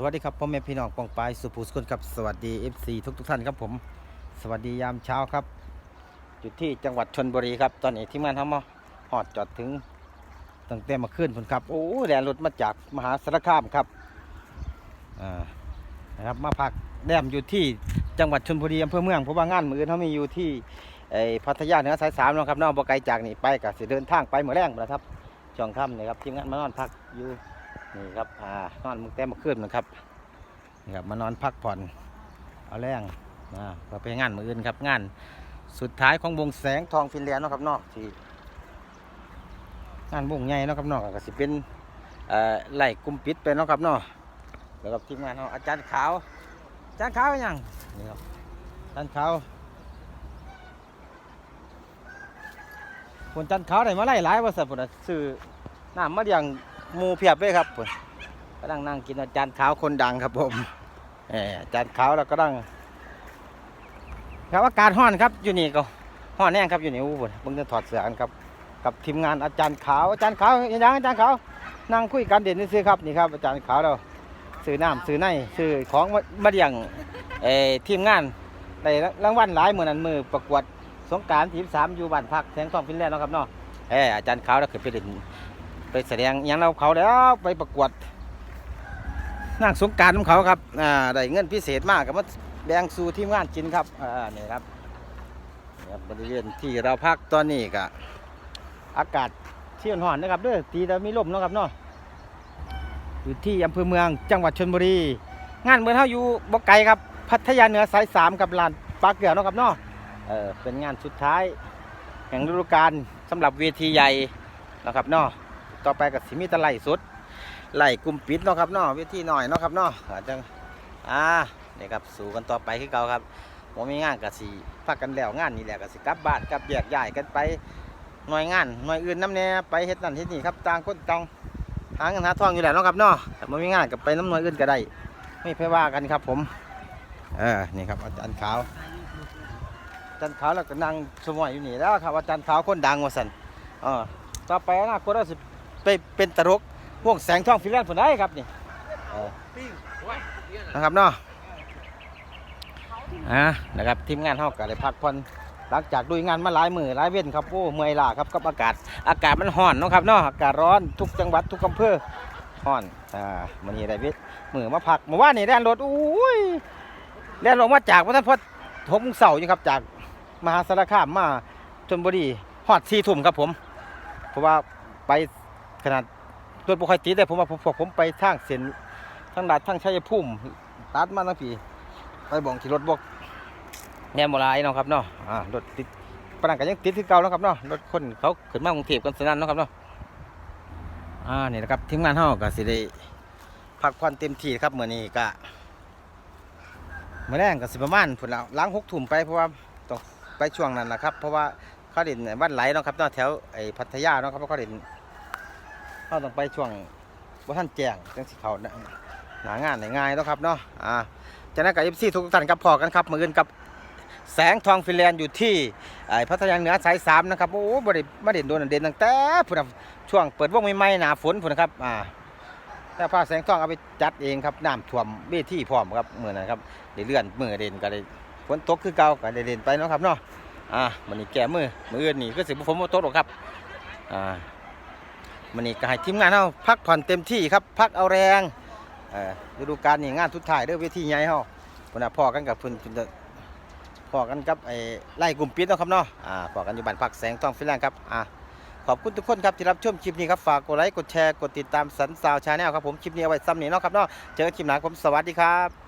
สวัสดีครับพ่อแม่พี่น้องปองปายสุภูสกุลครับสวัสดี FC ทุกทุกท่านครับผม สวัสดียามเช้าครับ อยู่ที่จังหวัดชนบุรีครับ ตอนนี้ที่มานทำมาหอดจอดถึงตั้งแต่มาขึ้นพุ่นครับ โอ้แดนรถมาจากมหาสารคามครับอ่านะครับมาพักแรมอยู่ที่จังหวัดชนบุรีอำเภอเมืองเพราะว่างานมืออนเขามีอยู่ที่ไอ้พัทยาเหนือสายสามนะครับเนอกบ่ไกลจากนี่ไปก็สิเดินทางไปเมื่อแรงพุ่นะครับช่วงค่ำนี่ครับทีมงานมานอนพักอยู่ นี่ครับอ่านอนมึงแต้มมาขึ้นนะครับนี่ครับมานอนพักผ่อนเอาแรงนะก็ไปงานมืออื่นครับงาน สุดท้ายของวงแสงทองฟินแลนด์นะครับนอกที่งานวงใหญ่นะครับนอกก็สิเป็นเอ่อไล่กลุ่มปิดไปนะครับนอกแล้วกับทีมงานเราอาจารย์ขาวอาจารย์ขาวยังนี่ครับอาจารย์ขาวคนอาจารย์ขาวได้มาไล่หลายว่าสัตว์ผมซื้อน้ำมาเลี้ยง มูเพียบเลยครับผมกำลังนั่งกินอาจารย์ขาวคนดังครับผมเอออาจารย์ขาวเราก็ดังครับอากาศห้อนครับอยู่นี่ก็ห้อนแน่ครับอยู่นี่อู้บนเพิ่งจะถอดเสื้อกันครับ กับทีมงานอาจารย์ขาวอาจารย์ขาวยังอาจารย์ขาวนั่งคุยกันเด่นซื้อครับนี่ครับอาจารย์ขาวเราซื้อน้ำซื้อในซื้อของมาเลี้ยงเออทีมงานได้รางวัลหลายมือนั้นมือประกวดสงการทีมสามอยู่บ้านพักแสงทองฟินแลนด์นะครับเนาะเอออาจารย์ขาวเราเคยไปเล่น ไปแสดงอยังเราเขาแล้วไปประกวดนางสงการของเขาครับอ่าได้เงินพิเศษมากกับมาแบ่งสู่ทีมงานกินครับอ่านี่ครับนี่ครับบริเวณที่เราพักตอนนี้ก็อากาศเชี่ยวหอนนะครับเด้อตีแต่มีลมนะครับเนาะอยู่ที่อำเภอเมืองจังหวัดชลบุรี งานเมือนเขาอยู่บกไกลครับพัทยาเหนือสายสามกับลานปลาเกลือนะครับเนาะเออเป็นงานสุดท้ายแห่งฤดูกาลสำหรับเวทีใหญ่นะครับเนาะ ต่อไปกับสิมีตะไลสุดไหลกลุ่มปิดเนาะครับเนาะเวทีหน่อยเนาะครับเนาะอาจจะอ่าเนี่ยครับสู่กันต่อไปคือเก่าครับผมมีงานกับสีพักกันแล้วงานนี่แหละกับสิกลับบ้านกลับแยกย้ายกันไปหน่วยงานหน่วยอื่นน้ำแน่ไปเฮ็ดนั่นเฮ็ดนี่ครับต่างคนต่างหาเงินหาทองอยู่แล้วเนาะครับเนาะแต่ผมมีงานกับไปน้ำหน่วยอื่นก็ได้ ไม่เพื่อว่ากันครับ ผมเออนี่ครับอาจารย์ขาวอาจารย์ขาวแล้วก็นั่งสมอยอยู่นี่แล้วครับอาจารย์ขาวคนดังว่าสันเออต่อไปนาคตเราสิ ไปเป็นตลกพวกแสงทองฟิลแลนด์ผลได้ครับนี่เออนะครับเนาะอ่านะครับทีมงานเฮาก็ได้พักผ่อนหลังจากลุยงานมาหลายมือหลายเว้นครับโอ้เมื่อยล้าครับกับอากาศ อากาศมันร้อนเนาะครับเนาะอากาศร้อนทุกจังหวัดทุกอำเภอร้อนอ่ามื้อนี้ได้เวทมือมาพักเมื่อวานนี่แล่นรถอุ้ยแล่นลงมาจากพระท่านพอหกโมงเสาร์อยู่ครับจากมหาสารคามมาชลบุรีฮอดสี่ทุ่มครับผม เพราะว่าไป ขนาดรถบุคอยติแต่ผมว่าผมพวกผมไปทางเส้นทางดาดทางชัยภูมิตัดมาทั้งปีไปบ่องที่รถบกแนมโบราณเนาะครับเนาะอ่ารถติดปนังกันยังติดที่เก่าเนาะครับเนาะรถคนเขาขึ้นมากรุงเทพกันสนั่นเนาะครับเนาะอ่านี่นะครับทีมงานเฮาก็สิได้พักผ่อนเต็มที่ครับมื้อนี้ก็มื้อแรงก็สิประมาณพุ่นลล้างหกทุ่มไปเพราะว่าต้องไปช่วงนั้นแหละครับ เพราะว่าเขาเด่นบ้านไหลเนาะครับเนาะแถวไอ้พัทยาเนาะครับเพราะเขาเด่น เขาต้องไปช่วงว่าท่านแจ้งจังสิเขานะหนางานได้ง่ายเนาะครับเนาะอ่าจากนั้นกับเอฟซีทุกท่านครับพอกันครับมืออื่นกับแสงทองฟินแลนด์อยู่ที่ไอ้พัทยาเหนือสายสามนะครับโอ้บริมาเด่นโดนเด่นตั้งแต่พุ่นช่วงเปิดวงใหม่ๆหนาฝนพุ่นะครับอ่าแต่พาแสงทองเอาไปจัดเองครับน้ำท่วมเวทีพร้อมครับเมื่อนั้นครับได้เลื่อนมือเด่นก็ได้ฝนตกคือเก่าก็ได้เด่นไปเนาะครับเนาะอ่ามันนี่แก้มือมืออื่นนี่ก็สิบผมบ่ตกหรอกครับอ่า มันนี่ก็ให้ทีมงานเฮาพักผ่อนเต็มที่ครับพักเอาแรงเออฤดูกาลนี่งานทุดท้ายเด้อเวทีใหญ่เฮาพุ่นน่ะพอกันกับเพิ่นเพิ่นจะพอกันกับไอ้ไล่กลุ่มปิดเนาะครับเนาะอ่าพอกันอยู่บ้านพักแสงทองฟินแลนด์ครับอ่าขอบคุณทุกคนครับที่รับชมคลิปนี้ครับฝากกดไลค์กดแชร์กดติดตามสันสาวชาแนลครับผมคลิปนี้เอาไว้ซ้ำนี้เนาะครับเนาะเจอกันคลิปหน้าผมสวัสดีครับ